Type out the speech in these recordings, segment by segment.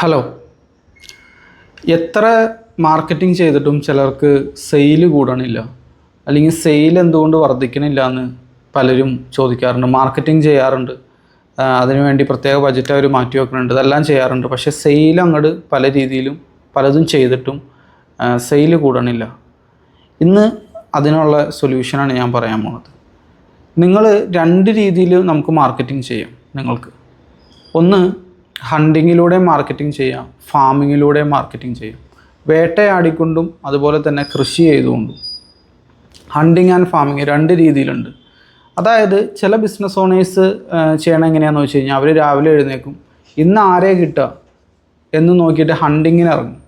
Hello എത്ര marketing ചെയ്തിട്ടും ചിലർക്ക് സെയിൽ കൂടണില്ല. അല്ലെങ്കിൽ സെയിൽ എന്തുകൊണ്ട് വർദ്ധിക്കണില്ല എന്ന് പലരും ചോദിക്കാറുണ്ട്. മാർക്കറ്റിംഗ് ചെയ്യാറുണ്ട്. അതിനുവേണ്ടി പ്രത്യേക ബജറ്റ് അവർ മാറ്റി വെക്കുന്നുണ്ട് ഇതെല്ലാം ചെയ്യാറുണ്ട്. പക്ഷേ സെയിൽ അങ്ങോട്ട് പല രീതിയിലും പലതും ചെയ്തിട്ടും സെയിൽ കൂടണില്ല. ഇന്ന് അതിനുള്ള സൊല്യൂഷനാണ് ഞാൻ പറയാൻ പോണത്. നിങ്ങൾ രണ്ട് രീതിയിൽ നമുക്ക് മാർക്കറ്റിംഗ് ചെയ്യാം. നിങ്ങൾക്ക് ഒന്ന് ഹണ്ടിങ്ങിലൂടെ മാർക്കറ്റിംഗ് ചെയ്യാം ഫാമിങ്ങിലൂടെ മാർക്കറ്റിംഗ് ചെയ്യാം വേട്ടയാടിക്കൊണ്ടും അതുപോലെ തന്നെ കൃഷി ചെയ്തുകൊണ്ടും. ഹണ്ടിങ് ആൻഡ് ഫാമിങ് രണ്ട് രീതിയിലുണ്ട്. അതായത് ചില ബിസിനസ് ഓണേഴ്സ് ചെയ്യണം എങ്ങനെയാണെന്ന് വെച്ച് കഴിഞ്ഞാൽ അവർ രാവിലെ എഴുന്നേക്കും ഇന്ന് ആരെ കിട്ടുക എന്ന് നോക്കിയിട്ട് ഹണ്ടിങ്ങിന് ഇറങ്ങും.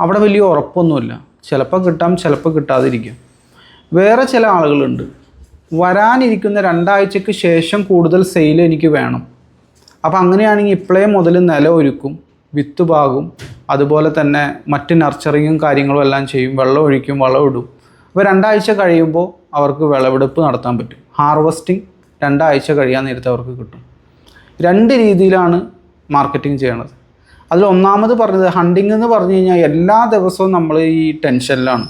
അവിടെ വലിയ ഉറപ്പൊന്നുമില്ല. ചിലപ്പോൾ കിട്ടാം ചിലപ്പോൾ കിട്ടാതിരിക്കും. വേറെ ചില ആളുകളുണ്ട്. വരാനിരിക്കുന്ന രണ്ടാഴ്ചയ്ക്ക് ശേഷം കൂടുതൽ സെയിൽ എനിക്ക് വേണം. അപ്പോൾ അങ്ങനെയാണെങ്കിൽ ഇപ്പോഴേ മുതൽ നില ഒരുക്കും വിത്ത് പാകും അതുപോലെ തന്നെ മറ്റ് നർച്ചറിങ്ങും കാര്യങ്ങളും എല്ലാം ചെയ്യും വെള്ളം ഒഴിക്കും വളം ഇടും. അപ്പോൾ രണ്ടാഴ്ച കഴിയുമ്പോൾ അവർക്ക് വിളവെടുപ്പ് നടത്താൻ പറ്റും. ഹാർവസ്റ്റിംഗ് രണ്ടാഴ്ച കഴിയാൻ നേരത്തെ അവർക്ക് കിട്ടും. രണ്ട് രീതിയിലാണ് മാർക്കറ്റിംഗ് ചെയ്യണത്. അതിൽ ഒന്നാമത് പറഞ്ഞത് ഹണ്ടിങ് എന്ന് പറഞ്ഞു കഴിഞ്ഞാൽ എല്ലാ ദിവസവും നമ്മൾ ഈ ടെൻഷനിലാണ്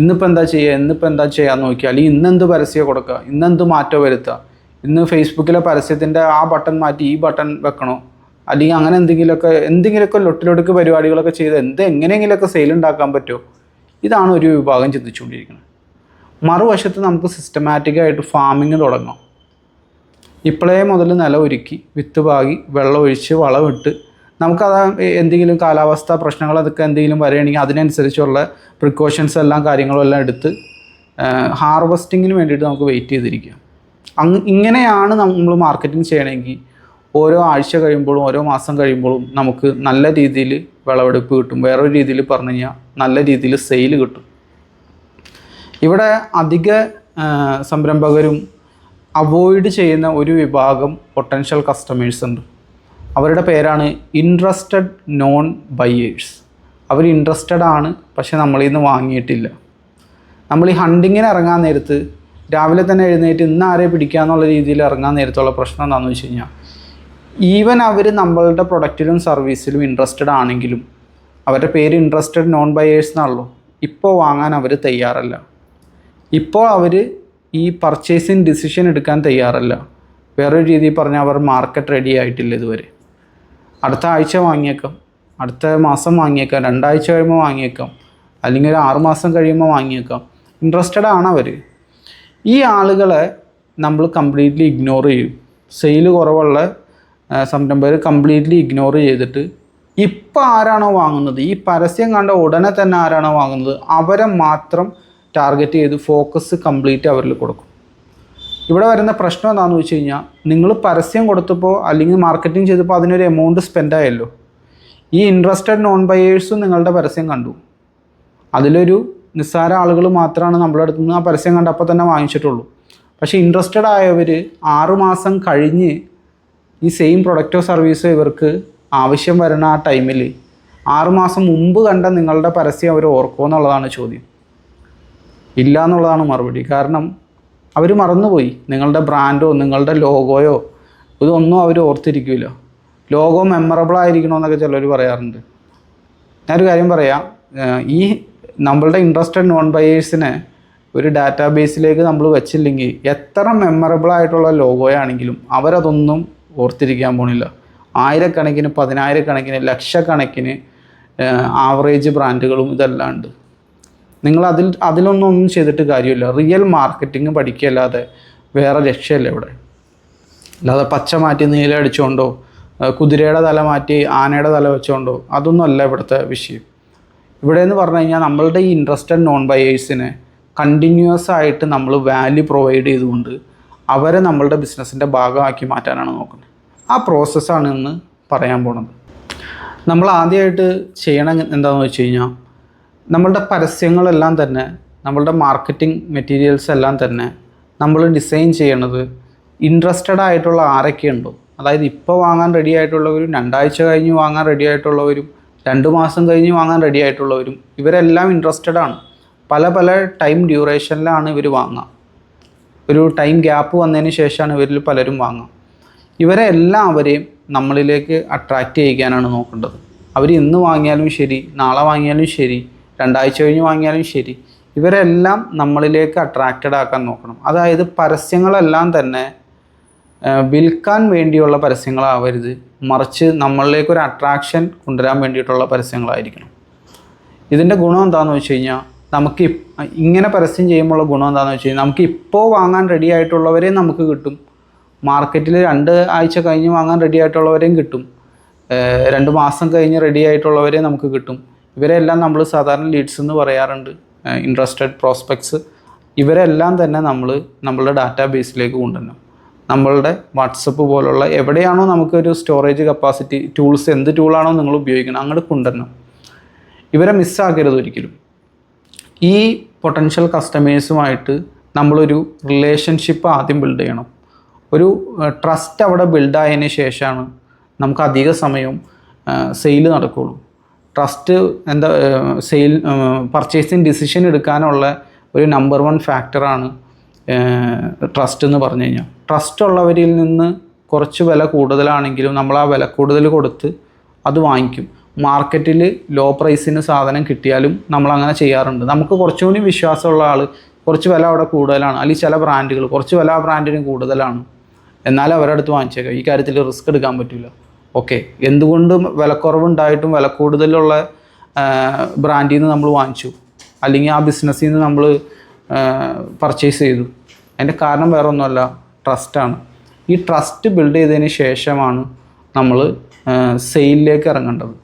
ഇന്നിപ്പോൾ എന്താ ചെയ്യുക ഇന്നിപ്പോൾ എന്താ ചെയ്യാൻ നോക്കിയാൽ അല്ലെങ്കിൽ ഇന്നെന്ത് പരസ്യം കൊടുക്കുക ഇന്നെന്ത് മാറ്റം വരുത്തുക. ഇന്ന് ഫേസ്ബുക്കിലെ പരസ്യത്തിന്റെ ആ ബട്ടൺ മാറ്റി ഈ ബട്ടൺ വെക്കണോ? അല്ലെങ്കിൽ അങ്ങനെ എന്തെങ്കിലുമൊക്കെ എന്തെങ്കിലുമൊക്കെ ലൊട്ടിലൊടുക്ക് പരിപാടികളൊക്കെ ചെയ്ത് എന്ത് എങ്ങനെയെങ്കിലുമൊക്കെ സെയിൽ ഉണ്ടാക്കാൻ പറ്റുമോ? ഇതാണ് ഒരു വിഭാഗം ചിന്തിച്ചുകൊണ്ടിരിക്കുന്നത്. മറുവശത്ത് നമുക്ക് സിസ്റ്റമാറ്റിക്കായിട്ട് ഫാമിങ് തുടങ്ങാം. ഇപ്പോഴേ മുതൽ നില ഒരുക്കി വിത്ത് പാകി വെള്ളമൊഴിച്ച് വളമിട്ട് നമുക്കത് എന്തെങ്കിലും കാലാവസ്ഥ പ്രശ്നങ്ങൾ അതൊക്കെ എന്തെങ്കിലും വരികയാണെങ്കിൽ അതിനനുസരിച്ചുള്ള പ്രിക്കോഷൻസ് എല്ലാം കാര്യങ്ങളും എല്ലാം എടുത്ത് ഹാർവസ്റ്റിങ്ങിന് വേണ്ടിയിട്ട് നമുക്ക് വെയിറ്റ് ചെയ്തിരിക്കാം. ഇങ്ങനെയാണ് നമ്മൾ മാർക്കറ്റിംഗ് ചെയ്യണമെങ്കിൽ ഓരോ ആഴ്ച കഴിയുമ്പോഴും ഓരോ മാസം കഴിയുമ്പോഴും നമുക്ക് നല്ല രീതിയിൽ വിളവെടുപ്പ് കിട്ടും. വേറൊരു രീതിയിൽ പറഞ്ഞു കഴിഞ്ഞാൽ നല്ല രീതിയിൽ സെയിൽ കിട്ടും. ഇവിടെ അധിക സംരംഭകരും അവോയ്ഡ് ചെയ്യുന്ന ഒരു വിഭാഗം പൊട്ടൻഷ്യൽ കസ്റ്റമേഴ്സ് ഉണ്ട്. അവരുടെ പേരാണ് ഇൻട്രസ്റ്റഡ് നോൺ ബയേഴ്സ് അവർ ഇൻട്രസ്റ്റഡ് ആണ് പക്ഷെ നമ്മളിൽ നിന്ന് വാങ്ങിയിട്ടില്ല. നമ്മൾ ഈ ഹണ്ടിങ്ങിന് ഇറങ്ങാൻ നേരത്ത് രാവിലെ തന്നെ എഴുന്നേറ്റ് ഇന്ന് ആരെ പിടിക്കുക എന്നുള്ള രീതിയിൽ ഇറങ്ങാൻ നേരത്തുള്ള പ്രശ്നം എന്താണെന്ന് വെച്ച് കഴിഞ്ഞാൽ ഈവൻ അവർ നമ്മളുടെ പ്രൊഡക്റ്റിലും സർവീസിലും ഇൻട്രസ്റ്റഡ് ആണെങ്കിലും അവരുടെ പേര് ഇൻട്രസ്റ്റഡ് നോൺ ബയേഴ്സ് എന്നാണല്ലോ ഇപ്പോൾ വാങ്ങാൻ അവർ തയ്യാറല്ല. ഇപ്പോൾ അവർ ഈ പർച്ചേസിങ് ഡിസിഷൻ എടുക്കാൻ തയ്യാറല്ല. വേറൊരു രീതിയിൽ പറഞ്ഞാൽ അവർ മാർക്കറ്റ് റെഡി ആയിട്ടില്ല ഇതുവരെ. അടുത്ത ആഴ്ച വാങ്ങിയേക്കാം അടുത്ത മാസം വാങ്ങിയേക്കാം രണ്ടാഴ്ച കഴിയുമ്പോൾ വാങ്ങിയേക്കാം അല്ലെങ്കിൽ ഒരു ആറുമാസം കഴിയുമ്പോൾ വാങ്ങിയേക്കാം. ഇൻട്രസ്റ്റഡ് ആണ് അവർ ഈ ആളുകളെ നമ്മൾ കംപ്ലീറ്റ്ലി ഇഗ്നോർ ചെയ്യും. സെയിൽ കുറവുള്ള സംരംഭകർ കംപ്ലീറ്റ്ലി ഇഗ്നോർ ചെയ്തിട്ട് ഇപ്പം ആരാണോ വാങ്ങുന്നത്? ഈ പരസ്യം കണ്ട ഉടനെ തന്നെ ആരാണോ വാങ്ങുന്നത്? അവരെ മാത്രം ടാർഗറ്റ് ചെയ്ത് ഫോക്കസ് കംപ്ലീറ്റ് അവരിൽ കൊടുക്കും. ഇവിടെ വരുന്ന പ്രശ്നം എന്താണെന്ന് വെച്ച് കഴിഞ്ഞാൽ നിങ്ങൾ പരസ്യം കൊടുത്തപ്പോൾ അല്ലെങ്കിൽ മാർക്കറ്റിംഗ് ചെയ്തപ്പോൾ അതിനൊരു എമൗണ്ട് സ്പെൻഡ് ആയല്ലോ. ഈ ഇൻട്രസ്റ്റഡ് നോൺ ബയേഴ്സും നിങ്ങളുടെ പരസ്യം കണ്ടു. അതിലൊരു നിസ്സാര ആളുകൾ മാത്രമാണ് നമ്മുടെ അടുത്ത് നിന്ന് ആ പരസ്യം കണ്ടപ്പോൾ തന്നെ വാങ്ങിച്ചിട്ടുള്ളൂ. പക്ഷേ ഇൻട്രസ്റ്റഡ് ആയവർ ആറുമാസം കഴിഞ്ഞ് ഈ സെയിം പ്രൊഡക്റ്റോ സർവീസോ ഇവർക്ക് ആവശ്യം വരുന്ന ആ ടൈമിൽ ആറുമാസം മുമ്പ് കണ്ട നിങ്ങളുടെ പരസ്യം അവർ ഓർക്കുമോ എന്നുള്ളതാണ് ചോദ്യം. ഇല്ല എന്നുള്ളതാണ് മറുപടി. കാരണം അവർ മറന്നുപോയി. നിങ്ങളുടെ ബ്രാൻഡോ നിങ്ങളുടെ ലോഗോയോ ഇതൊന്നും അവർ ഓർത്തിരിക്കില്ല ലോഗോ മെമ്മറബിൾ ആയിരിക്കണമെന്നൊക്കെ ചിലർ പറയാറുണ്ട്. ഞാനൊരു കാര്യം പറയാം. ഈ നമ്മളുടെ ഇൻട്രസ്റ്റഡ് നോൺ ബയേഴ്സിനെ ഒരു ഡാറ്റാബേസിലേക്ക് നമ്മൾ വെച്ചില്ലെങ്കിൽ എത്ര മെമ്മറബിൾ ആയിട്ടുള്ള ലോഗോയാണെങ്കിലും അവരതൊന്നും ഓർത്തിരിക്കാൻ പോണില്ല. ആയിരക്കണക്കിന് പതിനായിരക്കണക്കിന് ലക്ഷക്കണക്കിന് ആവറേജ് ബ്രാൻഡുകളും ഇതെല്ലാം ഉണ്ട്. നിങ്ങൾ അതിൽ അതിലൊന്നും ഒന്നും ചെയ്തിട്ട് കാര്യമില്ല. റിയൽ മാർക്കറ്റിംഗ് പഠിക്കുകയല്ലാതെ വേറെ ലക്ഷ്യമല്ല ഇവിടെ. അല്ലാതെ പച്ച മാറ്റി നീല അടിച്ചുകൊണ്ടോ കുതിരയുടെ തല മാറ്റി ആനയുടെ തല വെച്ചുകൊണ്ടോ അതൊന്നും അല്ല ഇവിടുത്തെ വിഷയം. ഇവിടെ എന്ന് പറഞ്ഞു കഴിഞ്ഞാൽ നമ്മളുടെ ഈ ഇൻട്രസ്റ്റഡ് നോൺ ബയേഴ്സിന് കണ്ടിന്യൂസ് ആയിട്ട് നമ്മൾ വാല്യൂ പ്രൊവൈഡ് ചെയ്തുകൊണ്ട് അവരെ നമ്മളുടെ ബിസിനസ്സിന്റെ ഭാഗമാക്കി മാറ്റാനാണ് നോക്കുന്നത്. ആ പ്രോസസ്സാണ് ഇന്ന് പറയാൻ പോണത്. നമ്മൾ ആദ്യമായിട്ട് ചെയ്യണം എന്താണെന്ന് വെച്ച് കഴിഞ്ഞാൽ നമ്മളുടെ പരസ്യങ്ങളെല്ലാം തന്നെ നമ്മളുടെ മാർക്കറ്റിംഗ് മെറ്റീരിയൽസ് എല്ലാം തന്നെ നമ്മൾ ഡിസൈൻ ചെയ്യണത് ഇൻട്രസ്റ്റഡ് ആയിട്ടുള്ള ആരൊക്കെയുണ്ടോ? അതായത് ഇപ്പോൾ വാങ്ങാൻ റെഡി ആയിട്ടുള്ളവരും രണ്ടാഴ്ച കഴിഞ്ഞ് വാങ്ങാൻ റെഡി ആയിട്ടുള്ളവരും രണ്ട് മാസം കഴിഞ്ഞ് വാങ്ങാൻ റെഡി ആയിട്ടുള്ളവരും ഇവരെല്ലാം ഇൻട്രസ്റ്റഡ് ആണ്. പല പല ടൈം ഡ്യൂറേഷനിലാണ് ഇവർ വാങ്ങുക. ഒരു ടൈം ഗ്യാപ്പ് വന്നതിന് ശേഷമാണ് ഇവരിൽ പലരും വാങ്ങുക. ഇവരെ എല്ലാവരെയും നമ്മളിലേക്ക് അട്രാക്റ്റ് ചെയ്യിക്കാനാണ് നോക്കേണ്ടത്. അവർ ഇന്ന് വാങ്ങിയാലും ശരി നാളെ വാങ്ങിയാലും ശരി രണ്ടാഴ്ച കഴിഞ്ഞ് വാങ്ങിയാലും ശരി ഇവരെല്ലാം നമ്മളിലേക്ക് അട്രാക്റ്റഡ് ആക്കാൻ നോക്കണം. അതായത് പരസ്യങ്ങളെല്ലാം തന്നെ വിൽക്കാൻ വേണ്ടിയുള്ള പരസ്യങ്ങളാവരുത്. മറിച്ച് നമ്മളിലേക്ക് ഒരു അട്രാക്ഷൻ കൊണ്ടുവരാൻ വേണ്ടിയിട്ടുള്ള പരസ്യങ്ങളായിരിക്കണം. ഇതിന്റെ ഗുണം എന്താണെന്ന് വെച്ച് കഴിഞ്ഞാൽ നമുക്ക് ഇങ്ങനെ പരസ്യം ചെയ്യുമ്പോഴുള്ള ഗുണം എന്താണെന്ന് വെച്ച് കഴിഞ്ഞാൽ നമുക്ക് ഇപ്പോൾ വാങ്ങാൻ റെഡി ആയിട്ടുള്ളവരെ നമുക്ക് കിട്ടും. മാർക്കറ്റിൽ രണ്ട് ആഴ്ച കഴിഞ്ഞ് വാങ്ങാൻ റെഡി ആയിട്ടുള്ളവരെയും കിട്ടും. രണ്ട് മാസം കഴിഞ്ഞ് റെഡി ആയിട്ടുള്ളവരെ നമുക്ക് കിട്ടും. ഇവരെല്ലാം നമ്മൾ സാധാരണ ലീഡ്സ് എന്ന് പറയാറുണ്ട്. ഇൻട്രസ്റ്റഡ് പ്രോസ്പെക്ട്സ് ഇവരെല്ലാം തന്നെ നമ്മൾ നമ്മളുടെ ഡാറ്റാ ബേസിലേക്ക് കൊണ്ടുവരണം. നമ്മളുടെ വാട്സപ്പ് പോലുള്ള എവിടെയാണോ നമുക്കൊരു സ്റ്റോറേജ് കപ്പാസിറ്റി ടൂൾസ് എന്ത് ടൂളാണോ നിങ്ങൾ ഉപയോഗിക്കുന്നത് അങ്ങോട്ട് കൊണ്ടുവരണം. ഇവരെ മിസ്സാക്കരുത് ഒരിക്കലും. ഈ പൊട്ടൻഷ്യൽ കസ്റ്റമേഴ്സുമായിട്ട് നമ്മളൊരു റിലേഷൻഷിപ്പ് ആദ്യം ബിൽഡ് ചെയ്യണം. ഒരു ട്രസ്റ്റ് അവിടെ ബിൽഡായതിന് ശേഷമാണ് നമുക്ക് അധിക സമയവും സെയിൽ നടക്കുകയുള്ളൂ ട്രസ്റ്റ് എന്താ സെയിൽ പർച്ചേസിങ് ഡിസിഷൻ എടുക്കാനുള്ള ഒരു നമ്പർ വൺ ഫാക്ടറാണ് ട്രസ്റ്റ് എന്ന് പറഞ്ഞു കഴിഞ്ഞാൽ ട്രസ്റ്റ് ഉള്ളവരിൽ നിന്ന് കുറച്ച് വില കൂടുതലാണെങ്കിലും നമ്മൾ ആ വില കൂടുതൽ കൊടുത്ത് അത് വാങ്ങിക്കും. മാർക്കറ്റിൽ ലോ പ്രൈസിന് സാധനം കിട്ടിയാലും നമ്മൾ അങ്ങനെ ചെയ്യാറുണ്ട്. നമുക്ക് കുറച്ചുകൂടി വിശ്വാസമുള്ള ആൾ കുറച്ച് വില അവിടെ കൂടുതലാണ്. അല്ലെങ്കിൽ ചില ബ്രാൻഡുകൾ കുറച്ച് വില ആ ബ്രാൻഡിന് കൂടുതലാണ്. എന്നാൽ അവരുടെ അടുത്ത് വാങ്ങിച്ചേക്കാം. ഈ കാര്യത്തിൽ റിസ്ക് എടുക്കാൻ പറ്റില്ല ഓക്കെ എന്തുകൊണ്ടും വിലക്കുറവുണ്ടായിട്ടും വില കൂടുതലുള്ള ബ്രാൻഡിൽ നിന്ന് നമ്മൾ വാങ്ങിച്ചു. അല്ലെങ്കിൽ ആ ബിസിനസ്സിൽ നിന്ന് നമ്മൾ പർച്ചേസ് ചെയ്തു. അതിന്റെ കാരണം വേറെ ഒന്നുമല്ല ട്രസ്റ്റാണ് ഈ ട്രസ്റ്റ് ബിൽഡ് ചെയ്തതിന് ശേഷമാണ് നമ്മൾ സെയിലിലേക്ക് ഇറങ്ങേണ്ടത്.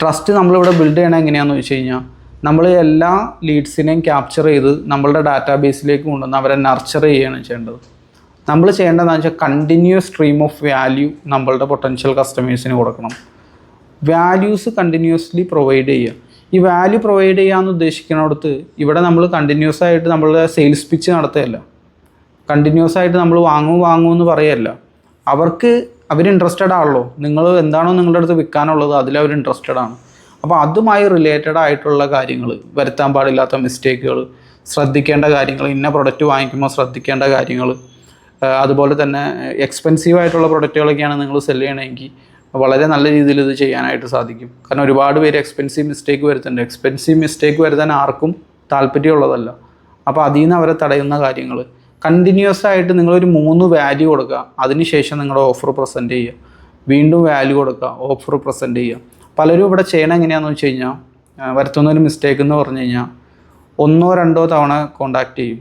ട്രസ്റ്റ് നമ്മളിവിടെ ബിൽഡ് ചെയ്യണത് എങ്ങനെയാണെന്ന് വെച്ച് കഴിഞ്ഞാൽ നമ്മൾ എല്ലാ ലീഡ്സിനെയും ക്യാപ്ചർ ചെയ്ത് നമ്മളുടെ ഡാറ്റാബേസിലേക്ക് കൊണ്ടുവന്ന് അവരെ നർച്ചർ ചെയ്യുകയാണ് ചെയ്യേണ്ടത്. നമ്മൾ ചെയ്യേണ്ടതെന്ന് വെച്ചാൽ കണ്ടിന്യൂസ് സ്ട്രീം ഓഫ് വാല്യൂ നമ്മളുടെ പൊട്ടൻഷ്യൽ കസ്റ്റമേഴ്സിന് കൊടുക്കണം. വാല്യൂസ് കണ്ടിന്യൂസ്ലി പ്രൊവൈഡ് ചെയ്യുക. ഈ വാല്യൂ പ്രൊവൈഡ് ചെയ്യാമെന്ന് ഉദ്ദേശിക്കുന്നിടത്ത് ഇവിടെ നമ്മൾ കണ്ടിന്യൂസ് ആയിട്ട് നമ്മളുടെ സെയിൽസ് പിച്ച് നടത്തുകയല്ല. കണ്ടിന്യൂസ് ആയിട്ട് നമ്മൾ വാങ്ങൂ വാങ്ങൂ എന്ന് പറയല്ല. അവർക്ക് അവർ ഇൻട്രസ്റ്റഡ് ആണല്ലോ. നിങ്ങൾ എന്താണോ നിങ്ങളുടെ അടുത്ത് വിൽക്കാനുള്ളത് അതിൽ അവർ ഇൻട്രസ്റ്റഡ് ആണ്. അപ്പോൾ അതുമായി റിലേറ്റഡ് ആയിട്ടുള്ള കാര്യങ്ങൾ വരുത്താൻ പാടില്ലാത്ത മിസ്റ്റേക്കുകൾ ശ്രദ്ധിക്കേണ്ട കാര്യങ്ങൾ ഇന്ന പ്രൊഡക്റ്റ് വാങ്ങിക്കുമ്പോൾ ശ്രദ്ധിക്കേണ്ട കാര്യങ്ങൾ അതുപോലെ തന്നെ എക്സ്പെൻസീവ് ആയിട്ടുള്ള പ്രൊഡക്റ്റുകളൊക്കെയാണ് നിങ്ങൾ സെൽ ചെയ്യണമെങ്കിൽ വളരെ നല്ല രീതിയിൽ ഇത് ചെയ്യാനായിട്ട് സാധിക്കും. കാരണം ഒരുപാട് പേര് എക്സ്പെൻസീവ് മിസ്റ്റേക്ക് വരുത്തുന്നുണ്ട്. എക്സ്പെൻസീവ് മിസ്റ്റേക്ക് വരുത്താൻ ആർക്കും താല്പര്യമുള്ളതല്ല. അപ്പോൾ അതിൽ നിന്ന് അവരെ തടയുന്ന കാര്യങ്ങൾ. കണ്ടിന്യൂസ് ആയിട്ട് നിങ്ങളൊരു മൂന്ന് വാല്യൂ കൊടുക്കുക. അതിനുശേഷം നിങ്ങളുടെ ഓഫർ പ്രസന്റ് ചെയ്യുക. വീണ്ടും വാല്യൂ കൊടുക്കുക. ഓഫർ പ്രസന്റ് ചെയ്യുക. പലരും ഇവിടെ ചെയ്യണം എങ്ങനെയാണെന്ന് വെച്ച് കഴിഞ്ഞാൽ വരുത്തുന്ന ഒരു മിസ്റ്റേക്ക് എന്ന് പറഞ്ഞു കഴിഞ്ഞാൽ ഒന്നോ രണ്ടോ തവണ കോണ്ടാക്ട് ചെയ്യും.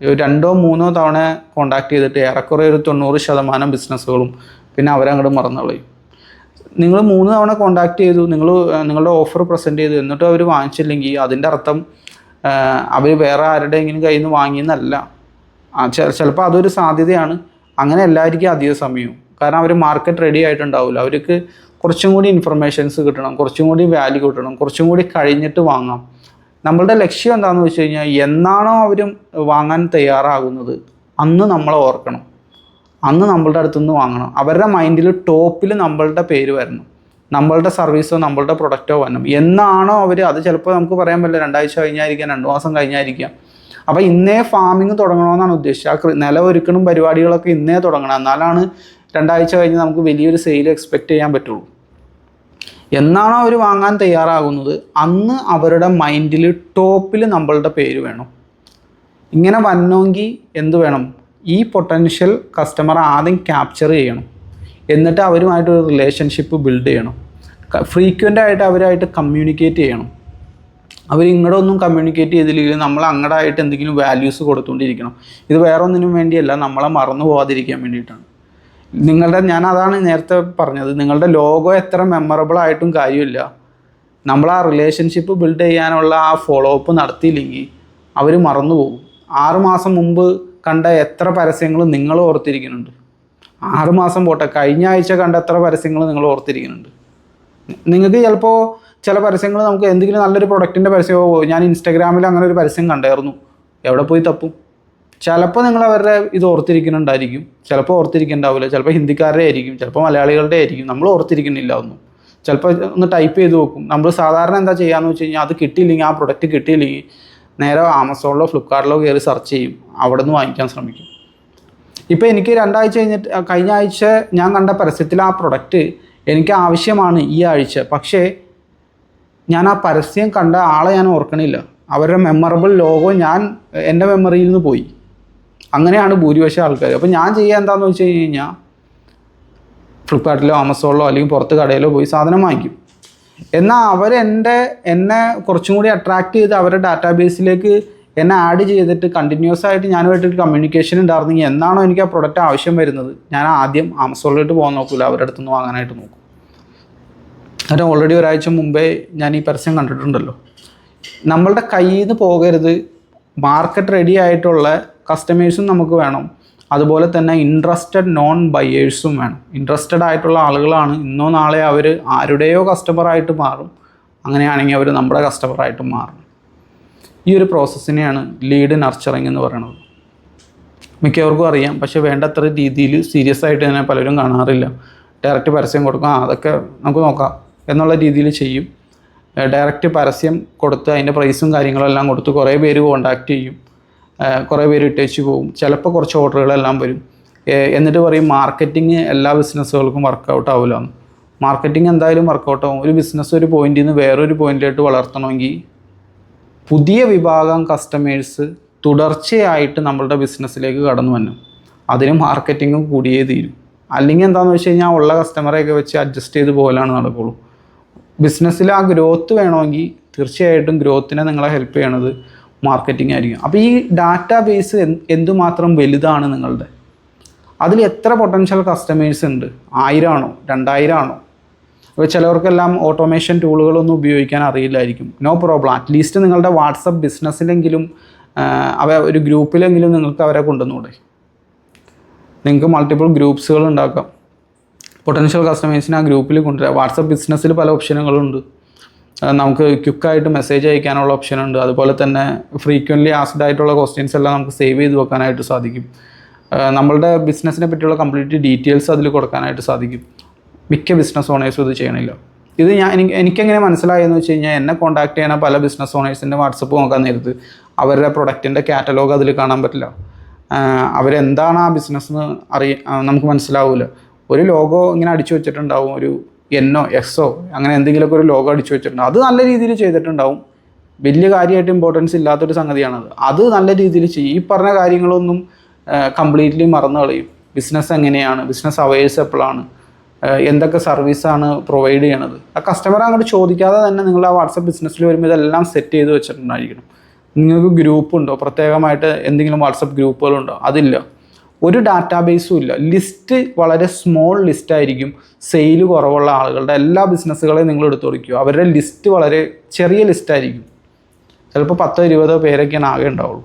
രണ്ടോ മൂന്നോ തവണ കോണ്ടാക്ട് ചെയ്തിട്ട് ഏറെക്കുറെ ഒരു തൊണ്ണൂറ് ശതമാനം ബിസിനസ്സുകളും പിന്നെ അവരങ്ങോട്ട് മറന്നുകളയും. നിങ്ങൾ മൂന്ന് തവണ കോണ്ടാക്ട് ചെയ്തു നിങ്ങൾ നിങ്ങളുടെ ഓഫർ പ്രസന്റ് ചെയ്തു എന്നിട്ട് അവർ വാങ്ങിച്ചില്ലെങ്കിൽ അതിന്റെ അർത്ഥം അവർ വേറെ ആരുടെയെങ്കിലും കയ്യിൽ നിന്ന് വാങ്ങിയെന്നല്ല. ചിലപ്പോൾ അതൊരു സാധ്യതയാണ്. അങ്ങനെ എല്ലാവർക്കും അധിക സമയവും. കാരണം അവർ മാർക്കറ്റ് റെഡി ആയിട്ടുണ്ടാവില്ല. അവർക്ക് കുറച്ചും കൂടി ഇൻഫർമേഷൻസ് കിട്ടണം കുറച്ചും കൂടി വാല്യൂ കിട്ടണം കുറച്ചും കൂടി കഴിഞ്ഞിട്ട് വാങ്ങാം. നമ്മളുടെ ലക്ഷ്യം എന്താണെന്ന് വെച്ച് കഴിഞ്ഞാൽ എന്നാണോ അവരും വാങ്ങാൻ തയ്യാറാകുന്നത് അന്ന് നമ്മളെ ഓർക്കണം. അന്ന് നമ്മളുടെ അടുത്തുനിന്ന് വാങ്ങണം. അവരുടെ മൈൻഡിൽ ടോപ്പിൽ നമ്മളുടെ പേര് വരണം. നമ്മളുടെ സർവീസോ നമ്മളുടെ പ്രൊഡക്റ്റോ വരണം. എന്നാണോ അവർ അത് ചിലപ്പോൾ നമുക്ക് പറയാൻ പറ്റില്ല. രണ്ടാഴ്ച കഴിഞ്ഞായിരിക്കാം രണ്ട് മാസം കഴിഞ്ഞായിരിക്കാം. അപ്പോൾ ഇന്നേ ഫാമിങ് തുടങ്ങണമെന്നാണ് ഉദ്ദേശിച്ചത്. ആ നില ഒരുക്കണം പരിപാടികളൊക്കെ ഇന്നേ തുടങ്ങണം. എന്നാലാണ് രണ്ടാഴ്ച കഴിഞ്ഞ് നമുക്ക് വലിയൊരു സെയിൽ എക്സ്പെക്റ്റ് ചെയ്യാൻ പറ്റുള്ളൂ. എന്നാണോ അവർ വാങ്ങാൻ തയ്യാറാകുന്നത്? അന്ന് അവരുടെ മൈൻഡിൽ ടോപ്പിൽ നമ്മളുടെ പേര് വേണം. ഇങ്ങനെ വന്നെങ്കിൽ എന്ത് വേണം? ഈ പൊട്ടൻഷ്യൽ കസ്റ്റമർ ആദ്യം ക്യാപ്ചർ ചെയ്യണം. എന്നിട്ട് അവരുമായിട്ട് ഒരു റിലേഷൻഷിപ്പ് ബിൽഡ് ചെയ്യണം ഫ്രീക്വന്റ് ആയിട്ട് അവരായിട്ട് കമ്മ്യൂണിക്കേറ്റ് ചെയ്യണം. അവർ ഇങ്ങോട്ട് ഒന്നും കമ്മ്യൂണിക്കേറ്റ് ചെയ്തില്ലെങ്കിൽ നമ്മൾ അങ്ങടായിട്ട് എന്തെങ്കിലും വാല്യൂസ് കൊടുത്തുകൊണ്ടിരിക്കണം ഇത് വേറെ ഒന്നിനും വേണ്ടിയല്ല നമ്മളെ മറന്നു പോകാതിരിക്കാൻ വേണ്ടിയിട്ടാണ്. നിങ്ങളുടെ ഞാൻ അതാണ് നേരത്തെ പറഞ്ഞത് നിങ്ങളുടെ ലോഗോ എത്ര മെമ്മറബിൾ ആയിട്ടും കാര്യമില്ല. നമ്മൾ ആ റിലേഷൻഷിപ്പ് ബിൽഡ് ചെയ്യാനുള്ള ആ ഫോളോ അപ്പ് നടത്തിയില്ലെങ്കിൽ അവർ മറന്നു പോകും. ആറുമാസം മുമ്പ് കണ്ട എത്ര പരസ്യങ്ങൾ നിങ്ങൾ ഓർത്തിരിക്കുന്നുണ്ട്? ആറുമാസം പോട്ടെ കഴിഞ്ഞ ആഴ്ച കണ്ട എത്ര പരസ്യങ്ങൾ നിങ്ങൾ ഓർത്തിരിക്കുന്നുണ്ട്? നിങ്ങൾക്ക് ചിലപ്പോൾ ചില പരസ്യങ്ങൾ നമുക്ക് എന്തെങ്കിലും നല്ലൊരു പ്രൊഡക്റ്റിന്റെ പരസ്യമോ ഞാൻ ഇൻസ്റ്റാഗ്രാമിൽ അങ്ങനെ ഒരു പരസ്യം കണ്ടായിരുന്നു. എവിടെ പോയി തപ്പും? ചിലപ്പോൾ നിങ്ങൾ അവരുടെ ഇത് ഓർത്തിരിക്കുന്നുണ്ടായിരിക്കും. ചിലപ്പോൾ ഓർത്തിരിക്കുന്നുണ്ടാവില്ല. ചിലപ്പോൾ ഹിന്ദിക്കാരുടെ ആയിരിക്കും. ചിലപ്പോൾ മലയാളികളുടെ ആയിരിക്കും. നമ്മൾ ഓർത്തിരിക്കുന്നില്ല ഒന്നും ചിലപ്പോൾ ഒന്ന് ടൈപ്പ് ചെയ്ത് നോക്കും. നമ്മൾ സാധാരണ എന്താ ചെയ്യാന്ന് വെച്ച് കഴിഞ്ഞാൽ അത് കിട്ടിയില്ലെങ്കിൽ ആ പ്രൊഡക്റ്റ് കിട്ടിയില്ലെങ്കിൽ നേരെ ആമസോണിലോ ഫ്ലിപ്കാർട്ടിലോ കയറി സെർച്ച് ചെയ്യും. അവിടെ നിന്ന് വാങ്ങിക്കാൻ ശ്രമിക്കും. ഇപ്പോൾ എനിക്ക് രണ്ടാഴ്ച കഴിഞ്ഞിട്ട് കഴിഞ്ഞ ആഴ്ച ഞാൻ കണ്ട പരസ്യത്തിൽ ആ പ്രൊഡക്റ്റ് എനിക്ക് ആവശ്യമാണ് ഈ ആഴ്ച. പക്ഷേ ഞാൻ ആ പരസ്യം കണ്ട ആളെ ഞാൻ ഓർക്കണില്ല. അവരുടെ മെമ്മറബിൾ ലോഗോ ഞാൻ എന്റെ മെമ്മറിയിൽ നിന്ന് പോയി. അങ്ങനെയാണ് ഭൂരിപക്ഷം ആൾക്കാർ അപ്പോൾ ഞാൻ ചെയ്യുക എന്താണെന്ന് വെച്ച് കഴിഞ്ഞ് കഴിഞ്ഞാൽ ഫ്ലിപ്കാർട്ടിലോ ആമസോണിലോ അല്ലെങ്കിൽ പുറത്ത് കടയിലോ പോയി സാധനം വാങ്ങിക്കും. എന്നാൽ അവരെന്റെ എന്നെ കുറച്ചും കൂടി അട്രാക്ട് ചെയ്ത് അവരുടെ ഡാറ്റാബേസിലേക്ക് എന്നെ ആഡ് ചെയ്തിട്ട് കണ്ടിന്യൂസ് ആയിട്ട് ഞാനുമായിട്ട് കമ്മ്യൂണിക്കേഷൻ ഉണ്ടായിരുന്നെങ്കിൽ എന്നാണോ എനിക്ക് ആ പ്രൊഡക്റ്റ് ആവശ്യം വരുന്നത്? ഞാൻ ആദ്യം ആമസോണിലോട്ട് പോകാൻ നോക്കില്ല അവരുടെ അടുത്ത് നിന്ന് വാങ്ങാനായിട്ട് നോക്കും. കാരണം ഓൾറെഡി ഒരാഴ്ച മുമ്പേ ഞാൻ ഈ പരസ്യം കണ്ടിട്ടുണ്ടല്ലോ. നമ്മളുടെ കയ്യിൽ നിന്ന് പോകരുത്. മാർക്കറ്റ് റെഡി ആയിട്ടുള്ള കസ്റ്റമേഴ്സും നമുക്ക് വേണം. അതുപോലെ തന്നെ ഇൻട്രസ്റ്റഡ് നോൺ ബയേഴ്സും വേണം. ഇൻട്രസ്റ്റഡ് ആയിട്ടുള്ള ആളുകളാണ്. ഇന്നോ നാളെ അവർ ആരുടെയോ കസ്റ്റമറായിട്ട് മാറും. അങ്ങനെയാണെങ്കിൽ അവർ നമ്മുടെ കസ്റ്റമറായിട്ട് മാറും. ഈ ഒരു പ്രോസസ്സിനെയാണ് ലീഡ് നർച്ചറിങ് എന്ന് പറയുന്നത് മിക്കവർക്കും അറിയാം. പക്ഷെ വേണ്ടത്ര രീതിയിൽ സീരിയസ് ആയിട്ട് തന്നെ പലരും കാണാറില്ല. ഡയറക്റ്റ് പരസ്യം കൊടുക്കും. അതൊക്കെ നമുക്ക് നോക്കാം എന്നുള്ള രീതിയിൽ ചെയ്യും. ഡയറക്റ്റ് പരസ്യം കൊടുത്ത് അതിന്റെ പ്രൈസും കാര്യങ്ങളെല്ലാം കൊടുത്ത് കുറേ പേര് കോണ്ടാക്ട് ചെയ്യും. കുറേ പേര് ഇട്ടേച്ച് പോകും ചിലപ്പോൾ കുറച്ച് ഓർഡറുകളെല്ലാം വരും. എന്നിട്ട് പറയും മാർക്കറ്റിംഗ് എല്ലാ ബിസിനസ്സുകൾക്കും വർക്കൗട്ട് ആവില്ല മാർക്കറ്റിംഗ് എന്തായാലും വർക്കൗട്ട് ആവും. ഒരു ബിസിനസ് ഒരു പോയിന്റിൽ നിന്ന് വേറൊരു പോയിന്റിലോട്ട് വളർത്തണമെങ്കിൽ പുതിയ വിഭാഗം കസ്റ്റമേഴ്സ് തുടർച്ചയായിട്ട് നമ്മളുടെ ബിസിനസ്സിലേക്ക് കടന്നു വന്നു അതിന് മാർക്കറ്റിങ്ങും കൂടിയേ തീരും. അല്ലെങ്കിൽ എന്താണെന്ന് വെച്ച് കഴിഞ്ഞാൽ ഉള്ള കസ്റ്റമറെയൊക്കെ വെച്ച് അഡ്ജസ്റ്റ് ചെയ്ത് പോകലാണ് നടക്കുള്ളൂ. ബിസിനസ്സിൽ ആ ഗ്രോത്ത് വേണമെങ്കിൽ തീർച്ചയായിട്ടും ഗ്രോത്തിനെ നിങ്ങളെ ഹെൽപ്പ് ചെയ്യണത് മാർക്കറ്റിംഗ് ആയിരിക്കും. അപ്പോൾ ഈ ഡാറ്റാ ബേസ് എന്തുമാത്രം വലുതാണ് നിങ്ങളുടെ? അതിൽ എത്ര പൊട്ടൻഷ്യൽ കസ്റ്റമേഴ്സ് ഉണ്ട്? ആയിരമാണോ രണ്ടായിരം ആണോ അപ്പോൾ ചിലവർക്കെല്ലാം ഓട്ടോമേഷൻ ടൂളുകളൊന്നും ഉപയോഗിക്കാൻ അറിയില്ലായിരിക്കും. നോ പ്രോബ്ലം അറ്റ്ലീസ്റ്റ് നിങ്ങളുടെ വാട്സപ്പ് ബിസിനസ്സിലെങ്കിലും അവ ഒരു ഗ്രൂപ്പിലെങ്കിലും നിങ്ങൾക്ക് അവരെ കൊണ്ടുവന്നൂടെ? നിങ്ങൾക്ക് മൾട്ടിപ്പിൾ ഗ്രൂപ്പ്സുകൾ ഉണ്ടാക്കാം. പൊട്ടൻഷ്യൽ കസ്റ്റമേഴ്സിനെ ആ ഗ്രൂപ്പിൽ കൊണ്ടുവരാം. വാട്സപ്പ് ബിസിനസ്സിൽ പല ഓപ്ഷനുകളുണ്ട് നമുക്ക് ക്വിക്കായിട്ട് മെസ്സേജ് അയക്കാനുള്ള ഓപ്ഷൻ ഉണ്ട്. അതുപോലെ തന്നെ ഫ്രീക്വന്റ്ലി ആസ്ഡ് ആയിട്ടുള്ള ക്വസ്റ്റ്യൻസ് എല്ലാം നമുക്ക് സേവ് ചെയ്ത് വെക്കാനായിട്ട് സാധിക്കും. നമ്മളുടെ ബിസിനസ്സിനെ പറ്റിയുള്ള കംപ്ലീറ്റ് ഡീറ്റെയിൽസ് അതിൽ കൊടുക്കാനായിട്ട് സാധിക്കും. മിക്ക ബിസിനസ് ഓണേഴ്സും ഇത് ചെയ്യണില്ല. ഇത് ഞാൻ എനിക്ക് എനിക്കെങ്ങനെ മനസ്സിലായെന്ന് വെച്ച് കഴിഞ്ഞാൽ എന്നെ കോൺടാക്ട് ചെയ്യണ പല ബിസിനസ് ഓണേഴ്സിന്റെ വാട്സപ്പ് നോക്കാൻ നേരത്ത് അവരുടെ പ്രൊഡക്റ്റിന്റെ കാറ്റലോഗ് അതിൽ കാണാൻ പറ്റില്ല. അവരെന്താണ് ആ ബിസിനസ് എന്ന് അറിയ നമുക്ക് മനസ്സിലാവില്ല ഒരു ലോഗോ ഇങ്ങനെ അടിച്ചു വെച്ചിട്ടുണ്ടാവും. ഒരു എന്നോ എക്സോ അങ്ങനെ എന്തെങ്കിലുമൊക്കെ ഒരു ലോഗോ അടിച്ചു വെച്ചിട്ടുണ്ട്. അത് നല്ല രീതിയിൽ ചെയ്തിട്ടുണ്ടാവും. വലിയ കാര്യമായിട്ട് ഇമ്പോർട്ടൻസ് ഇല്ലാത്തൊരു സംഗതിയാണത്. അത് നല്ല രീതിയിൽ ചെയ്യും. ഈ പറഞ്ഞ കാര്യങ്ങളൊന്നും കംപ്ലീറ്റ്ലി മറന്നു കളയും. ബിസിനസ് എങ്ങനെയാണ്? ബിസിനസ് അവേഴ്സ് എപ്പോഴാണ്? എന്തൊക്കെ സർവീസാണ് പ്രൊവൈഡ് ചെയ്യണത്? ആ കസ്റ്റമർ അങ്ങോട്ട് ചോദിക്കാതെ തന്നെ നിങ്ങൾ ആ വാട്സപ്പ് ബിസിനസ്സിൽ വരുമ്പോൾ ഇതെല്ലാം സെറ്റ് ചെയ്ത് വെച്ചിട്ടുണ്ടായിരിക്കണം. നിങ്ങൾക്ക് ഗ്രൂപ്പ് ഉണ്ടോ? പ്രത്യേകമായിട്ട് എന്തെങ്കിലും വാട്സപ്പ് ഗ്രൂപ്പുകളുണ്ടോ അതില്ല. ഒരു ഡാറ്റാബേസും ഇല്ല. ലിസ്റ്റ് വളരെ സ്മോൾ ലിസ്റ്റ് ആയിരിക്കും. സെയിൽ കുറവുള്ള ആളുകളുടെ എല്ലാ ബിസിനസ്സുകളെയും നിങ്ങൾ എടുത്തു കൊടുക്കുക അവരുടെ ലിസ്റ്റ് വളരെ ചെറിയ ലിസ്റ്റ് ആയിരിക്കും. ചിലപ്പോൾ പത്തോ ഇരുപതോ പേരൊക്കെയാണ് ആകെ ഉണ്ടാവുള്ളൂ.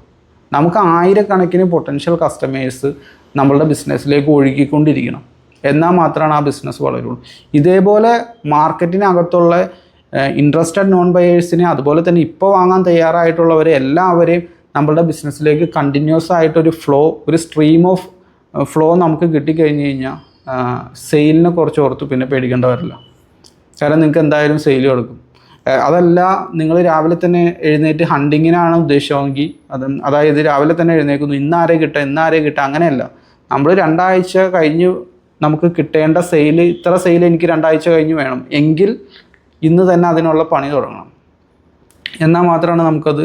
നമുക്ക് ആയിരക്കണക്കിന് പൊട്ടൻഷ്യൽ കസ്റ്റമേഴ്സ് നമ്മളുടെ ബിസിനസ്സിലേക്ക് ഒഴുകിക്കൊണ്ടിരിക്കണം. എന്നാൽ മാത്രമാണ് ആ ബിസിനസ് വളരുള്ളൂ. ഇതേപോലെ മാർക്കറ്റിനകത്തുള്ള ഇൻട്രസ്റ്റഡ് നോൺ ബയേഴ്സിനെ അതുപോലെ തന്നെ ഇപ്പോൾ വാങ്ങാൻ തയ്യാറായിട്ടുള്ളവരെ എല്ലാവരെയും നമ്മളുടെ ബിസിനസ്സിലേക്ക് കണ്ടിന്യൂസ് ആയിട്ടൊരു ഫ്ലോ ഒരു സ്ട്രീം ഓഫ് ഫ്ലോ നമുക്ക് കിട്ടിക്കഴിഞ്ഞ് കഴിഞ്ഞാൽ സെയിലിനെ കുറച്ച് ഓർത്ത് പിന്നെ പേടിക്കേണ്ട വരില്ല കാരണം നിങ്ങൾക്ക് എന്തായാലും സെയിൽ കൊടുക്കും. അതല്ല നിങ്ങൾ രാവിലെ തന്നെ എഴുന്നേറ്റ് ഹണ്ടിങ്ങിനാണ് ഉദ്ദേശമെങ്കിൽ അത് അതായത് രാവിലെ തന്നെ എഴുന്നേക്കുന്നു ഇന്നാരെ കിട്ടുക ഇന്നാരെ കിട്ടുക അങ്ങനെയല്ല. നമ്മൾ രണ്ടാഴ്ച കഴിഞ്ഞ് നമുക്ക് കിട്ടേണ്ട സെയിൽ ഇത്ര സെയിൽ എനിക്ക് രണ്ടാഴ്ച കഴിഞ്ഞ് വേണം. എങ്കിൽ ഇന്ന് തന്നെ അതിനുള്ള പണി തുടങ്ങണം. എന്നാൽ മാത്രമാണ് നമുക്കത്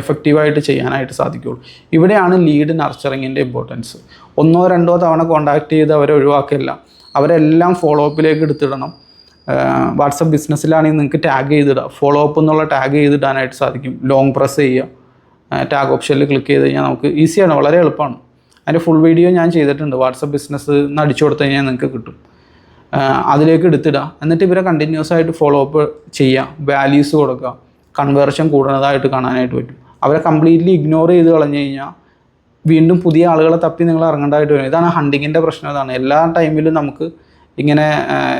എഫക്റ്റീവായിട്ട് ചെയ്യാനായിട്ട് സാധിക്കുകയുള്ളൂ. ഇവിടെയാണ് ലീഡ് നർച്ചറിങ്ങിന്റെ ഇമ്പോർട്ടൻസ് ഒന്നോ രണ്ടോ തവണ കോൺടാക്ട് ചെയ്ത് അവരെ ഒഴിവാക്കില്ല. അവരെല്ലാം ഫോളോ അപ്പിലേക്ക് എടുത്തിടണം വാട്സപ്പ് ബിസിനസ്സിലാണെങ്കിൽ നിങ്ങൾക്ക് ടാഗ് ചെയ്തിടാം. ഫോളോ അപ്പ് എന്നുള്ള ടാഗ് ചെയ്തിടാനായിട്ട് സാധിക്കും. ലോങ് പ്രസ് ചെയ്യുക. ടാഗ് ഓപ്ഷനിൽ ക്ലിക്ക് ചെയ്ത് കഴിഞ്ഞാൽ നമുക്ക് ഈസിയാണ് വളരെ എളുപ്പമാണ്. അതിന്റെ ഫുൾ വീഡിയോ ഞാൻ ചെയ്തിട്ടുണ്ട്. വാട്സപ്പ് ബിസിനസ് എന്ന് അടിച്ചു കൊടുത്തു കഴിഞ്ഞാൽ നിങ്ങൾക്ക് കിട്ടും. അതിലേക്ക് എടുത്തിടുക എന്നിട്ട് ഇവരെ കണ്ടിന്യൂസ് ആയിട്ട് ഫോളോ അപ്പ് ചെയ്യുക. വാല്യൂസ് കൊടുക്കുക. കൺവേർഷൻ കൂടുന്നതായിട്ട് കാണാനായിട്ട് പറ്റും. അവരെ കംപ്ലീറ്റ്ലി ഇഗ്നോർ ചെയ്ത് കളഞ്ഞു കഴിഞ്ഞാൽ വീണ്ടും പുതിയ ആളുകളെ തപ്പി നിങ്ങൾ ഇറങ്ങേണ്ടതായിട്ട് വരും. ഇതാണ് ഹണ്ടിങ്ങിന്റെ പ്രശ്നം. ഇതാണ് എല്ലാ ടൈമിലും നമുക്ക് ഇങ്ങനെ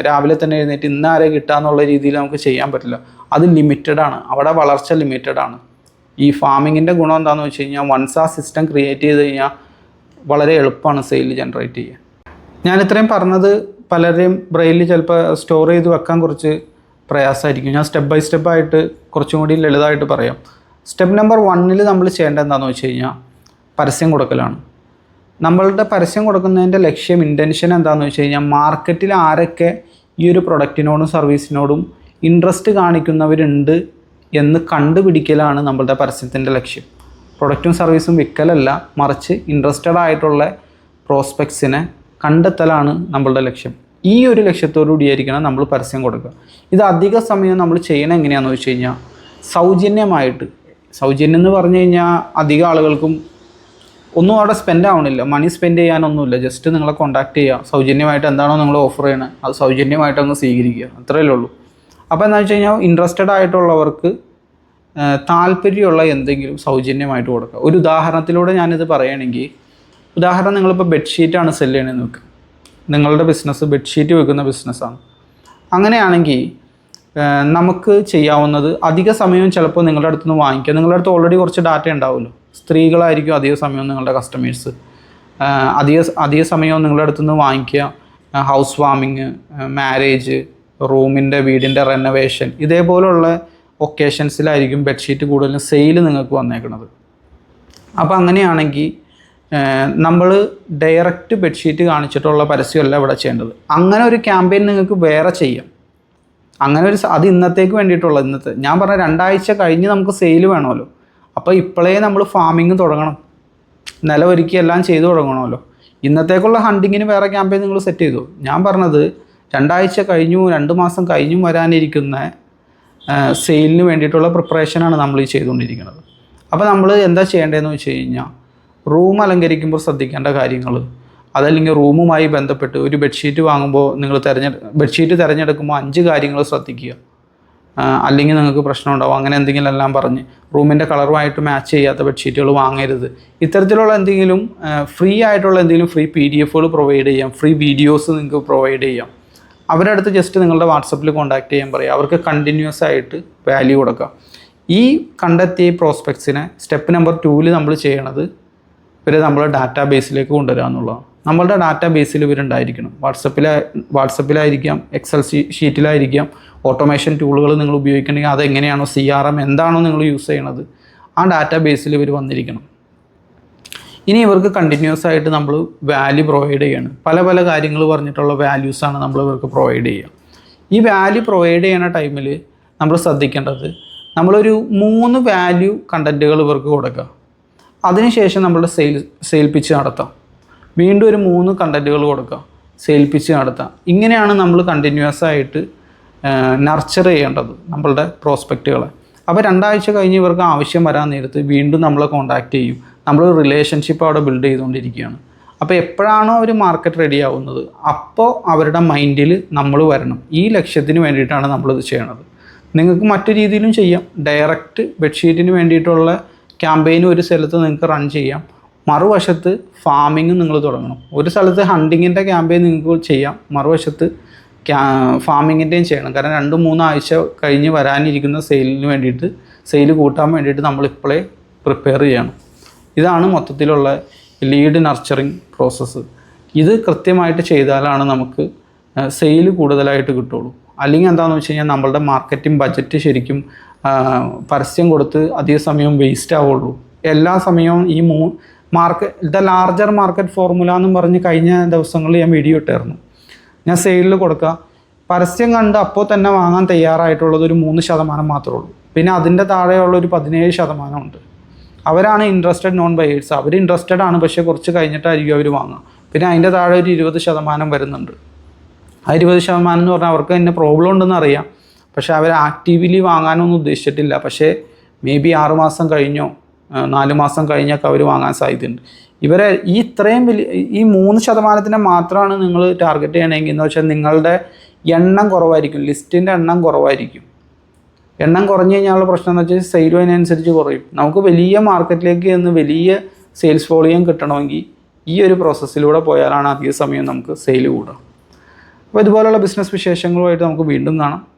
രാവിലെ തന്നെ എഴുന്നേറ്റ് ഇന്ന് ആരെ കിട്ടാന്നുള്ള രീതിയിൽ നമുക്ക് ചെയ്യാൻ പറ്റില്ല. അത് ലിമിറ്റഡ് ആണ്. അവിടെ വളർച്ച ലിമിറ്റഡ് ആണ്. ഈ ഫാമിങ്ങിന്റെ ഗുണം എന്താണെന്ന് വെച്ച് കഴിഞ്ഞാൽ വൺസ് ആ സിസ്റ്റം ക്രിയേറ്റ് ചെയ്ത് കഴിഞ്ഞാൽ വളരെ എളുപ്പമാണ് സെയിൽ ജനറേറ്റ് ചെയ്യാൻ. ഞാൻ ഇത്രയും പറഞ്ഞത് പലരെയും ബ്രെയിനിൽ ചിലപ്പോൾ സ്റ്റോർ ചെയ്ത് വെക്കാൻ കുറച്ച് പ്രയാസമായിരിക്കും. ഞാൻ സ്റ്റെപ്പ് ബൈ സ്റ്റെപ്പായിട്ട് കുറച്ചും കൂടി ലളിതമായിട്ട് പറയാം. സ്റ്റെപ്പ് നമ്പർ വണ്ണിൽ നമ്മൾ ചെയ്യേണ്ടത് എന്താണെന്ന് വെച്ച് കഴിഞ്ഞാൽ പരസ്യം കൊടുക്കലാണ്. നമ്മളുടെ പരസ്യം കൊടുക്കുന്നതിന്റെ ലക്ഷ്യം ഇന്റൻഷൻ എന്താണെന്ന് വെച്ച് കഴിഞ്ഞാൽ മാർക്കറ്റിൽ ആരൊക്കെ ഈ ഒരു പ്രൊഡക്റ്റിനോടും സർവീസിനോടും ഇൻട്രസ്റ്റ് കാണിക്കുന്നവരുണ്ട് എന്ന് കണ്ടുപിടിക്കലാണ് നമ്മളുടെ പരസ്യത്തിന്റെ ലക്ഷ്യം. പ്രൊഡക്റ്റും സർവീസും വിൽക്കലല്ല മറിച്ച് ഇൻട്രസ്റ്റഡ് ആയിട്ടുള്ള പ്രോസ്പെക്ട്സിനെ കണ്ടെത്തലാണ് നമ്മളുടെ ലക്ഷ്യം. ഈ ഒരു ലക്ഷ്യത്തോടു കൂടിയായിരിക്കണം നമ്മൾ പരസ്യം കൊടുക്കുക. ഇത് അധിക സമയം നമ്മൾ ചെയ്യണം എങ്ങനെയാണെന്ന് വെച്ച് കഴിഞ്ഞാൽ സൗജന്യമായിട്ട്. സൗജന്യം എന്ന് പറഞ്ഞു കഴിഞ്ഞാൽ അധികം ആളുകൾക്കും ഒന്നും അവിടെ സ്പെൻഡ് ആവണില്ല. മണി സ്പെൻഡ് ചെയ്യാനൊന്നുമില്ല. ജസ്റ്റ് നിങ്ങളെ കോൺടാക്ട് ചെയ്യുക. സൗജന്യമായിട്ട് എന്താണോ നിങ്ങൾ ഓഫർ ചെയ്യണത് അത് സൗജന്യമായിട്ട് അങ്ങ് സ്വീകരിക്കുക. അത്രയല്ലേ ഉള്ളൂ. അപ്പോൾ എന്താ വെച്ച് കഴിഞ്ഞാൽ ഇൻട്രസ്റ്റഡ് ആയിട്ടുള്ളവർക്ക് താല്പര്യമുള്ള എന്തെങ്കിലും സൗജന്യമായിട്ട് കൊടുക്കുക. ഒരു ഉദാഹരണത്തിലൂടെ ഞാനിത് പറയുകയാണെങ്കിൽ ഉദാഹരണം നിങ്ങളിപ്പോൾ ബെഡ്ഷീറ്റാണ് സെല്ല് ചെയ്യണമെന്ന് വെക്കുക നിങ്ങളുടെ ബിസിനസ് ബെഡ്ഷീറ്റ് വെക്കുന്ന ബിസിനസ്സാണ് അങ്ങനെയാണെങ്കിൽ നമുക്ക് ചെയ്യാവുന്നത് അധിക സമയവും ചിലപ്പോൾ നിങ്ങളുടെ അടുത്ത് നിന്ന് വാങ്ങിക്കുക നിങ്ങളുടെ അടുത്ത് ഓൾറെഡി കുറച്ച് ഡാറ്റ ഉണ്ടാവുമല്ലോ. സ്ത്രീകളായിരിക്കും അധിക സമയവും നിങ്ങളുടെ കസ്റ്റമേഴ്സ് അധിക അധിക സമയവും നിങ്ങളുടെ അടുത്ത് നിന്ന് വാങ്ങിക്കുക ഹൗസ് വാമിങ് മാരേജ് റൂമിന്റെ വീടിന്റെ റെനോവേഷൻ ഇതേപോലുള്ള ഒക്കേഷൻസിലായിരിക്കും ബെഡ്ഷീറ്റ് കൂടുതലും സെയിൽ നിങ്ങൾക്ക് വന്നേക്കുന്നത് അപ്പോൾ അങ്ങനെയാണെങ്കിൽ നമ്മൾ ഡയറക്റ്റ് ബെഡ്ഷീറ്റ് കാണിച്ചിട്ടുള്ള പരസ്യമല്ല ഇവിടെ ചെയ്യേണ്ടത്. അങ്ങനെ ഒരു ക്യാമ്പയിൻ നിങ്ങൾക്ക് വേറെ ചെയ്യാം. അങ്ങനെ ഒരു അത് ഇന്നത്തേക്ക് വേണ്ടിയിട്ടുള്ള ഇന്നത്തെ ഞാൻ പറഞ്ഞ രണ്ടാഴ്ച കഴിഞ്ഞ് നമുക്ക് സെയിൽ വേണമല്ലോ. അപ്പോൾ ഇപ്പോഴേ നമ്മൾ ഫാമിങ് തുടങ്ങണം. നില ഒരുക്കി എല്ലാം ചെയ്തു തുടങ്ങണമല്ലോ. ഇന്നത്തേക്കുള്ള ഹണ്ടിങ്ങിന് വേറെ ക്യാമ്പയിൻ നിങ്ങൾ സെറ്റ് ചെയ്തു. ഞാൻ പറഞ്ഞത് രണ്ടാഴ്ച കഴിഞ്ഞു രണ്ട് മാസം കഴിഞ്ഞും വരാനിരിക്കുന്ന സെയിലിന് വേണ്ടിയിട്ടുള്ള പ്രിപ്പറേഷനാണ് നമ്മൾ ഈ ചെയ്തുകൊണ്ടിരിക്കുന്നത്. അപ്പോൾ നമ്മൾ എന്താ ചെയ്യേണ്ടതെന്ന് വെച്ച് കഴിഞ്ഞാൽ റൂം അലങ്കരിക്കുമ്പോൾ ശ്രദ്ധിക്കേണ്ട കാര്യങ്ങൾ. അതല്ലെങ്കിൽ റൂമുമായി ബന്ധപ്പെട്ട് ഒരു ബെഡ്ഷീറ്റ് വാങ്ങുമ്പോൾ നിങ്ങൾ തിരഞ്ഞെടു ബെഡ്ഷീറ്റ് തിരഞ്ഞെടുക്കുമ്പോൾ അഞ്ച് കാര്യങ്ങൾ ശ്രദ്ധിക്കുക. അല്ലെങ്കിൽ നിങ്ങൾക്ക് പ്രശ്നം ഉണ്ടാവും. അങ്ങനെ എന്തെങ്കിലും എല്ലാം പറഞ്ഞ് റൂമിന്റെ കളറുമായിട്ട് മാച്ച് ചെയ്യാത്ത ബെഡ്ഷീറ്റുകൾ വാങ്ങരുത്. ഇത്തരത്തിലുള്ള എന്തെങ്കിലും ഫ്രീ ആയിട്ടുള്ള എന്തെങ്കിലും ഫ്രീ പി ഡി എഫുകൾ പ്രൊവൈഡ് ചെയ്യാം. ഫ്രീ വീഡിയോസ് നിങ്ങൾക്ക് പ്രൊവൈഡ് ചെയ്യാം. അവരുടെ അടുത്ത് ജസ്റ്റ് നിങ്ങളുടെ വാട്സപ്പിൽ കോൺടാക്ട് ചെയ്യാൻ പറയുക അവർക്ക് കണ്ടിന്യൂസ് ആയിട്ട് വാല്യൂ കൊടുക്കുക ഈ കണ്ടെത്തിയ പ്രോസ്പെക്ട്സിനെ സ്റ്റെപ്പ് നമ്പർ ടൂവിൽ നമ്മൾ ചെയ്യണത് ഇവരെ നമ്മളെ ഡാറ്റാ ബേസിലേക്ക് കൊണ്ടുവരിക എന്നുള്ളതാണ് നമ്മളുടെ ഡാറ്റാ ബേസിൽ ഇവരുണ്ടായിരിക്കണം. വാട്സപ്പിൽ വാട്സപ്പിലായിരിക്കാം എക്സൽ ഷീറ്റിലായിരിക്കാം ഓട്ടോമേഷൻ ടൂളുകൾ നിങ്ങൾ ഉപയോഗിക്കണമെങ്കിൽ അതെങ്ങനെയാണോ സി ആർ എം എന്താണോ നിങ്ങൾ യൂസ് ചെയ്യണത് ആ ഡാറ്റാ ബേസിൽ ഇവർ വന്നിരിക്കണം. ഇനി ഇവർക്ക് കണ്ടിന്യൂസ് ആയിട്ട് നമ്മൾ വാല്യൂ പ്രൊവൈഡ് ചെയ്യണം. പല പല കാര്യങ്ങൾ പറഞ്ഞിട്ടുള്ള വാല്യൂസാണ് നമ്മൾ ഇവർക്ക് പ്രൊവൈഡ് ചെയ്യുക. ഈ വാല്യൂ പ്രൊവൈഡ് ചെയ്യുന്ന ടൈമിൽ നമ്മൾ ശ്രദ്ധിക്കേണ്ടത് നമ്മളൊരു മൂന്ന് വാല്യൂ കണ്ടന്റുകൾ ഇവർക്ക് കൊടുക്കുക. അതിനുശേഷം നമ്മളുടെ സെയിൽ സെയിൽ പിച്ച് നടത്താം. വീണ്ടും ഒരു മൂന്ന് കണ്ടന്റുകൾ കൊടുക്കുക സെയിൽ പിച്ച് നടത്താം. ഇങ്ങനെയാണ് നമ്മൾ കണ്ടിന്യൂസ് ആയിട്ട് നർച്ചർ ചെയ്യേണ്ടത് നമ്മളുടെ പ്രോസ്പെക്റ്റുകളെ അപ്പോൾ രണ്ടാഴ്ച കഴിഞ്ഞ് ഇവർക്ക് ആവശ്യം വരാൻ നേരത്ത് വീണ്ടും നമ്മളെ കോൺടാക്റ്റ് ചെയ്യും. നമ്മൾ റിലേഷൻഷിപ്പ് അവിടെ ബിൽഡ് ചെയ്തുകൊണ്ടിരിക്കുകയാണ്. അപ്പോൾ എപ്പോഴാണോ അവർ മാർക്കറ്റ് റെഡി ആവുന്നത് അപ്പോൾ അവരുടെ മൈൻഡിൽ നമ്മൾ വരണം. ഈ ലക്ഷ്യത്തിന് വേണ്ടിയിട്ടാണ് നമ്മളിത് ചെയ്യണത്. നിങ്ങൾക്ക് മറ്റു രീതിയിലും ചെയ്യാം. ഡയറക്റ്റ് ബെഡ്ഷീറ്റിന് വേണ്ടിയിട്ടുള്ള ക്യാമ്പയിൻ ഒരു സ്ഥലത്ത് നിങ്ങൾക്ക് റൺ ചെയ്യാം. മറുവശത്ത് ഫാമിങ്ങും നിങ്ങൾ തുടങ്ങണം. ഒരു സ്ഥലത്ത് ഹണ്ടിങ്ങിന്റെ ക്യാമ്പയിൻ നിങ്ങൾക്ക് ചെയ്യാം. മറുവശത്ത് ഫാമിങ്ങിന്റെയും ചെയ്യണം. കാരണം രണ്ട് മൂന്നാഴ്ച കഴിഞ്ഞ് വരാനിരിക്കുന്ന സെയിലിന് വേണ്ടിയിട്ട് സെയിൽ കൂട്ടാൻ വേണ്ടിയിട്ട് നമ്മൾ ഇപ്പോഴേ പ്രിപ്പയർ ചെയ്യണം. ഇതാണ് മൊത്തത്തിലുള്ള ലീഡ് നർച്ചറിങ് പ്രോസസ്സ് ഇത് കൃത്യമായിട്ട് ചെയ്താലാണ് നമുക്ക് സെയിൽ കൂടുതലായിട്ട് കിട്ടുള്ളൂ. അല്ലെങ്കിൽ എന്താണെന്ന് വെച്ച് കഴിഞ്ഞാൽ നമ്മളുടെ മാർക്കറ്റിംഗ് ബജറ്റ് ശരിക്കും പരസ്യം കൊടുത്ത് അധിക സമയം വേസ്റ്റ് ആവുള്ളൂ. എല്ലാ സമയവും ഈ മൂ market the larger market formula എന്നും പറഞ്ഞ് കഴിഞ്ഞ ദിവസങ്ങളിൽ ഞാൻ വീഡിയോ ഇട്ടായിരുന്നു ഞാൻ സെയിലിൽ കൊടുക്കുക. പരസ്യം കണ്ട് അപ്പോൾ തന്നെ വാങ്ങാൻ തയ്യാറായിട്ടുള്ളത് ഒരു മൂന്ന് ശതമാനം മാത്രമേ ഉള്ളൂ. പിന്നെ അതിന്റെ താഴെയുള്ള ഒരു പതിനേഴ് ശതമാനമുണ്ട് അവരാണ് ഇൻട്രസ്റ്റഡ് നോൺ ബയേഴ്സ് അവർ ഇൻട്രസ്റ്റഡ് ആണ് പക്ഷേ കുറച്ച് കഴിഞ്ഞിട്ടായിരിക്കും അവർ വാങ്ങുക. പിന്നെ അതിന്റെ താഴെ ഒരു ഇരുപത് ശതമാനം വരുന്നുണ്ട്. ആ ഇരുപത് ശതമാനം എന്ന് പറഞ്ഞാൽ അവർക്ക് തന്നെ പ്രോബ്ലം ഉണ്ടെന്ന് അറിയാം. പക്ഷേ അവർ ആക്റ്റീവ്ലി വാങ്ങാനൊന്നും ഉദ്ദേശിച്ചിട്ടില്ല. പക്ഷേ മേ ബി ആറുമാസം കഴിഞ്ഞോ നാല് മാസം കഴിഞ്ഞൊക്കെ അവർ വാങ്ങാൻ സാധ്യതയുണ്ട്. ഇവരെ ഈ ഇത്രയും വലിയ ഈ മൂന്ന് ശതമാനത്തിനെ മാത്രമാണ് നിങ്ങൾ ടാർഗറ്റ് ചെയ്യണമെങ്കിൽ എന്ന് വെച്ചാൽ നിങ്ങളുടെ എണ്ണം കുറവായിരിക്കും. ലിസ്റ്റിന്റെ എണ്ണം കുറവായിരിക്കും. എണ്ണം കുറഞ്ഞു കഴിഞ്ഞാൽ പ്രശ്നം എന്ന് വെച്ചാൽ സെയിൽ അതിനനുസരിച്ച് കുറയും. നമുക്ക് വലിയ മാർക്കറ്റിലേക്ക് എന്ന് വലിയ സെയിൽസ് വോളിയം കിട്ടണമെങ്കിൽ ഈ ഒരു പ്രോസസ്സിലൂടെ പോയാലാണ് അധിക സമയം നമുക്ക് സെയിൽ കൂടുക അപ്പോൾ ഇതുപോലുള്ള ബിസിനസ് വിശേഷങ്ങളുമായിട്ട് നമുക്ക് വീണ്ടും കാണാം.